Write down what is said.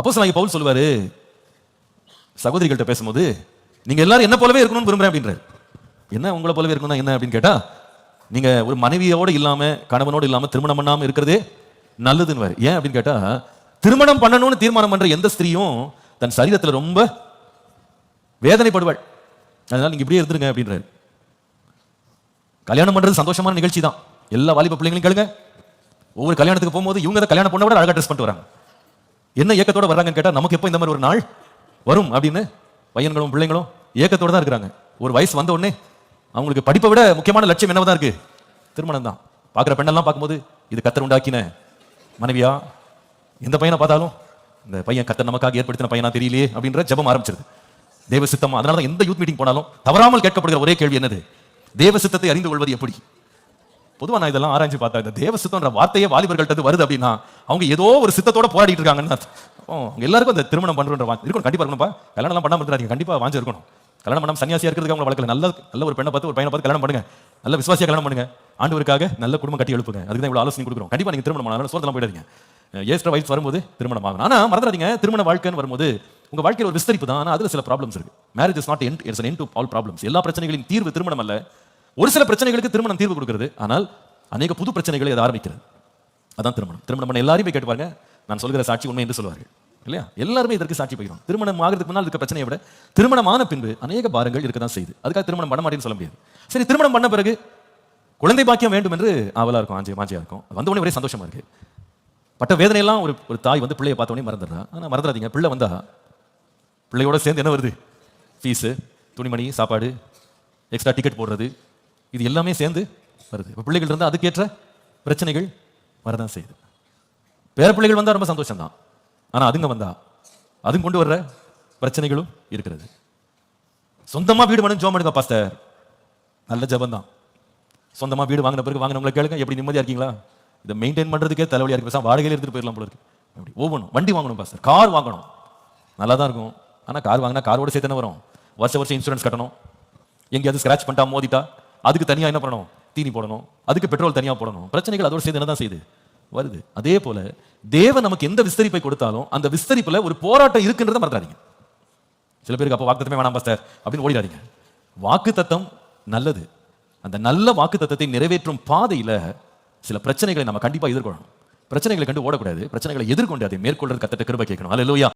அப்போ பவுல் சொல்லுவாரு சகோதரிகள்கிட்ட பேசும்போது நீங்க எல்லாரும் என்ன போலவே இருக்கணும்னு விரும்புறேன் அப்படின்றாரு. என்ன உங்களை போலவே இருக்கணும் என்ன அப்படின்னு கேட்டா நீங்க ஒரு மனைவியோடு இல்லாம கணவனோடு இல்லாம திருமணம் பண்ணாம இருக்கிறதே நல்லதுன்னு ஏன் அப்படின்னு கேட்டா திருமணம் பண்ணணும்னு தீர்மானம் பண்ற எந்த ஸ்திரீயும் தன் சரீரத்தில் ரொம்ப வேதனைப்படுவாள். அதனால நீங்க இப்படியே இருந்துருங்க அப்படின்றாரு. கல்யாணம் பண்றது சந்தோஷமான நிகழ்ச்சி தான் எல்லா வாலிப பிள்ளைங்களையும் கேளுங்க. ஒவ்வொரு கல்யாணத்துக்கு போகும்போது இவங்க கல்யாணம் பண்ண விட அழகா ட்ரெஸ் பண்ணிட்டு வராங்க. என்ன ஏக்கத்தோட வர்றாங்கன்னு கேட்டால் நமக்கு எப்போ இந்த மாதிரி ஒரு நாள் வரும் அப்படின்னு பையன்களும் பிள்ளைங்களும் ஏக்கத்தோட தான் இருக்கிறாங்க. ஒரு வயசு வந்த உடனே அவங்களுக்கு படிப்பை விட முக்கியமான லட்சியம் என்னவா தான் இருக்கு? திருமணம் தான். பார்க்குற பெண்ணெல்லாம் பார்க்கும்போது இது கத்தர் உண்டாக்கின மனைவியா? எந்த பையனை பார்த்தாலும் இந்த பையன் கத்தர் நமக்காக ஏற்படுத்தின பையனா தெரியலையே அப்படின்ற ஜெபம் ஆரம்பிச்சிருது. தேவ சித்தம் அதனால தான் எந்த யூத் மீட்டிங் போனாலும் தவறாமல் கேட்கப்படுகிற ஒரே கேள்வி என்னது? தேவ சித்தத்தை அறிந்து கொள்வது எப்படி? பொதுவாக நான் இதெல்லாம் ஆராய்ச்சி பார்த்தேன். இந்த தேவ சித்தம்ன்ற வார்த்தையே வாலிபர்கள்ட்ட வருது அப்படின்னா அவங்க ஏதோ ஒரு சித்தத்தோட போராடிட்டு இருக்காங்கன்னு அவங்க எல்லாருக்கும் அந்த திருமணம் பண்றன்ற வா- இருக்கணும் கண்டிப்பாக இருக்கணும்ப்பா கல்யாணம் பண்ணாமல் பண்ணாம கண்டிப்பாக வாஞ்சிருக்கணும் வாஞ்சி இருக்கணும். கல்யாணம் பண்ணாம சன்னியாசியா இருக்கிறதுக்கு அவங்க வழக்கல நல்ல நல்ல ஒரு பெண்ணை பார்த்து ஒரு பையனை பார்த்து கல்யாணம் பண்ணுங்க. நல்ல விசுவாசியாக கல்யாணம் பண்ணுங்க. ஆண்டவருக்காக நல்ல குடும்பம் கட்டி எழுப்புங்க. அதுக்கு தான் இவ்வளோ ஆலோசனை கொடுக்குறோம். கண்டிப்பாக நீங்கள் திருமணம் ஆனால் சோதனை போயிடாதீங்க. ஏஸ்ட்ரா வயசு வரும்போது திருமணம் ஆகும் ஆனால் மறந்துடாதீங்க. திருமண வாழ்க்கைன்னு வரும்போது உங்கள் வாழ்க்கையில் ஒரு விஸ்தரிப்பு தான். ஆனால் அதுல சில ப்ராப்ளம்ஸ் இருக்கு. Marriage is not an it's end to all problems எல்லா பிரச்சனைகளின் தீர்வு திருமணம் அல்ல. ஒரு சில பிரச்சனைகளுக்கு திருமணம் தீர்வு கொடுக்கிறது. ஆனால் அநேக புது பிரச்சனைகளை அது ஆரம்பிக்கிறது. அதான் திருமணம். திருமணம் பண்ண எல்லாருமே கேட்டு பாருங்க நான் சொல்கிற சாட்சி உண்மை என்று சொல்வார்கள். இல்லையா? எல்லாருமே இதற்கு சாட்சி பகிரும் திருமணம் ஆகிறதுக்கு முன்னால் இருக்க பிரச்சனையை விட திருமணமான பின்பு அநேக பாரங்கள் இருக்க தான் செய்யுது அதுக்காக திருமணம் பண்ண மாட்டேன்னு சொல்ல முடியாது. சரி திருமணம் பண்ண பிறகு குழந்தை பாக்கியம் வேண்டும் என்று ஆவலாக இருக்கும் ஆஞ்சி மாஞ்சியாக இருக்கும். வந்த உடனே ஒரே சந்தோஷமா இருக்கு. பட்ட வேதனையெல்லாம் ஒரு ஒரு தாய் வந்து பிள்ளையை பார்த்த உடனே மறந்துடுறா. ஆனால் மறந்துடாதீங்க பிள்ளை வந்தா பிள்ளையோட சேர்ந்து என்ன வருது? ஃபீஸு துணிமணி சாப்பாடு எக்ஸ்ட்ரா டிக்கெட் போடுறது இது எல்லாமே சேர்ந்து வருது. இப்போ பிள்ளைகள் இருந்தால் அதுக்கேற்ற பிரச்சனைகள் வரதான் செய்யுது. பேர பிள்ளைகள் வந்தால் ரொம்ப சந்தோஷம் தான் ஆனால் அதுங்க வந்தா அதுங்க கொண்டு வர்ற பிரச்சனைகளும் இருக்கிறது. சொந்தமாக வீடு வேணும் ஜோம் எடுங்க பாஸ்டர் நல்ல ஜபம் தான் சொந்தமாக வீடு வாங்கின பிறகு வாங்கினவங்களை கேளுங்க. எப்படி நிம்மதியாக இருக்கீங்களா? இதை மெயின்டைன் பண்ணுறதுக்கே தலைவலியாக இருக்கு. பேசாம வாடகையில எடுத்துட்டு போயிடலாம் போல இருக்கு. அப்படி ஒவ்வொன்றும் வண்டி வாங்கணும் பாஸ்டர் கார் வாங்கணும். நல்லா தான் இருக்கும். ஆனால் கார் வாங்கினா காரோட சேர்த்து வரும். வருஷ வருஷம் இன்சூரன்ஸ் கட்டணும். எங்கேயாவது ஸ்க்ராச் பண்ணிட்டா மோதிட்டா அதுக்கு தனியா என்ன பண்ணணும்? தீனி போடணும். அதுக்கு பெட்ரோல் தனியா போடணும். பிரச்சனைகள் அதோட சேர்ந்து என்ன தான் செய்யுது வருது. அதே போல தேவன் நமக்கு எந்த விஸ்தரிப்பை கொடுத்தாலும் அந்த விஸ்தரிப்புல ஒரு போராட்டம் இருக்குன்றதை மறந்துடாதீங்க. சில பேருக்கு அப்போ வாக்குத்தத்தமே வேணாம் பாஸ்டர் அப்படின்னு ஓடிடாதீங்க. வாக்கு தத்தம் நல்லது. அந்த நல்ல வாக்கு தத்தத்தை நிறைவேற்றும் பாதையில சில பிரச்சனைகளை நம்ம கண்டிப்பா எதிர்கொள்ளணும். பிரச்சனைகளை கண்டு ஓடக்கூடாது. பிரச்சனைகளை எதிர்கொண்டு அதை மேற்கொள்றது கத்தட்ட கிருப கேட்கணும். அல்ல